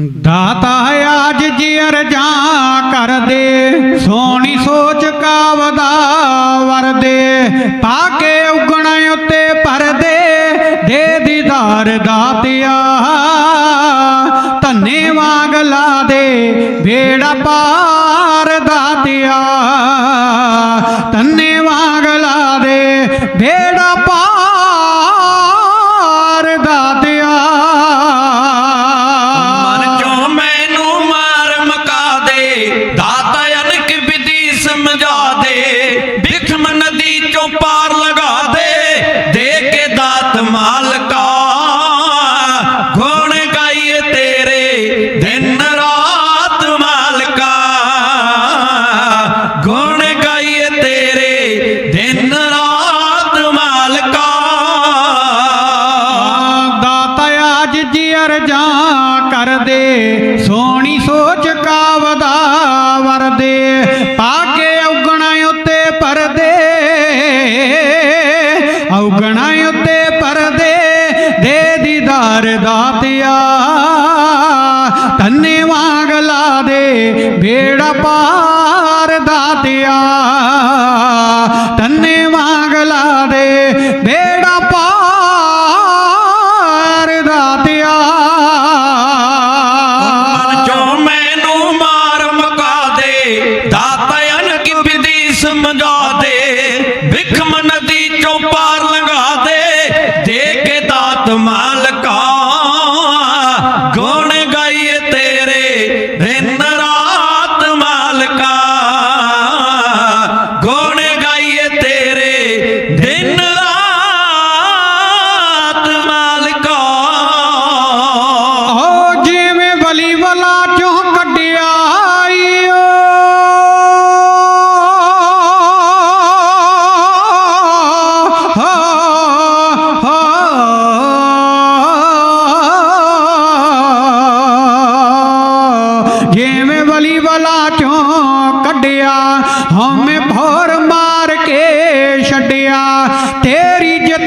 ਦਾਤਾ ਹੈ ਅੱਜ ਜੀ ਅਰਜਾਂ ਕਰ ਦੇ ਸੋਹਣੀ ਸੋਚ ਕਾਵਦਾ ਵਰਦੇ। ਪਾ ਕੇ ਉਗਣ ਉੱਤੇ ਪਰਦੇ, ਦੇ ਦੀਦਾਰ ਦਾਤਿਆ। ਧੰਨੇ ਵਾਗ ਲਾ ਦੇ ਵੇੜਾ ਪਾ ਵਰਦੇ ਸੋਹਣੀ ਸੋਚ ਕਾਵਦਾ ਵਰਦੇ ਪਾ ਕੇ ਔਗਣਾ ਉੱਤੇ ਪਰਦੇ ਔਗਣਾ ਉੱਤੇ ਪਰਦੇ ਦੇ ਦੀਦਾਰ ਦਾਤਿਆ ਤੰਨੇ ਵਾਂਗ ਲਾ ਦੇ ਬੇੜਾ ਪਾ go trompa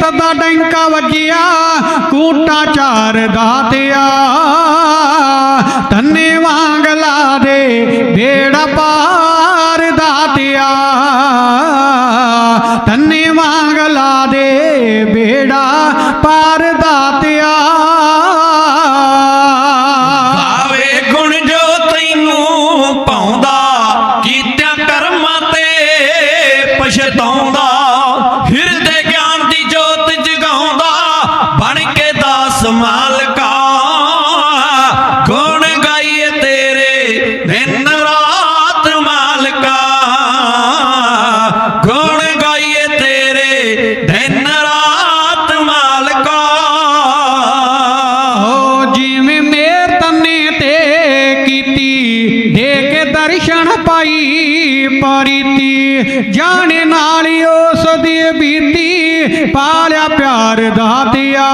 ਸਦਾ ਡੈਂਕਾ ਵੱਜਿਆ ਕੂਟਾ ਚਾਰ ਦਾਤਿਆ ਜਾਣ ਪਾਈ ਪਰਿਤੀ ਜਾਣ ਨਾਲ ਉਸ ਦੀ ਬੀਤੀ ਪਾਲਿਆ ਪਿਆਰ ਦਾ ਦਿਆ।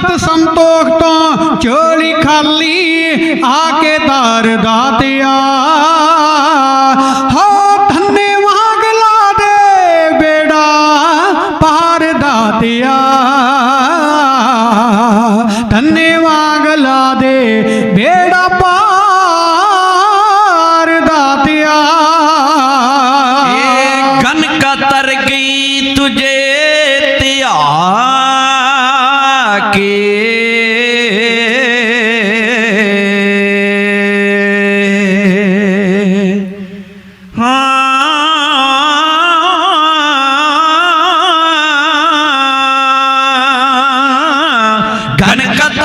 ਸਤ ਸੰਤੋਖ ਤੋਂ ਚੋਲੀ ਖਾਲੀ ਆ ਕੇ ਦਰ ਦਾਤਿਆ ਹੋ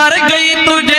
मर गई तुझे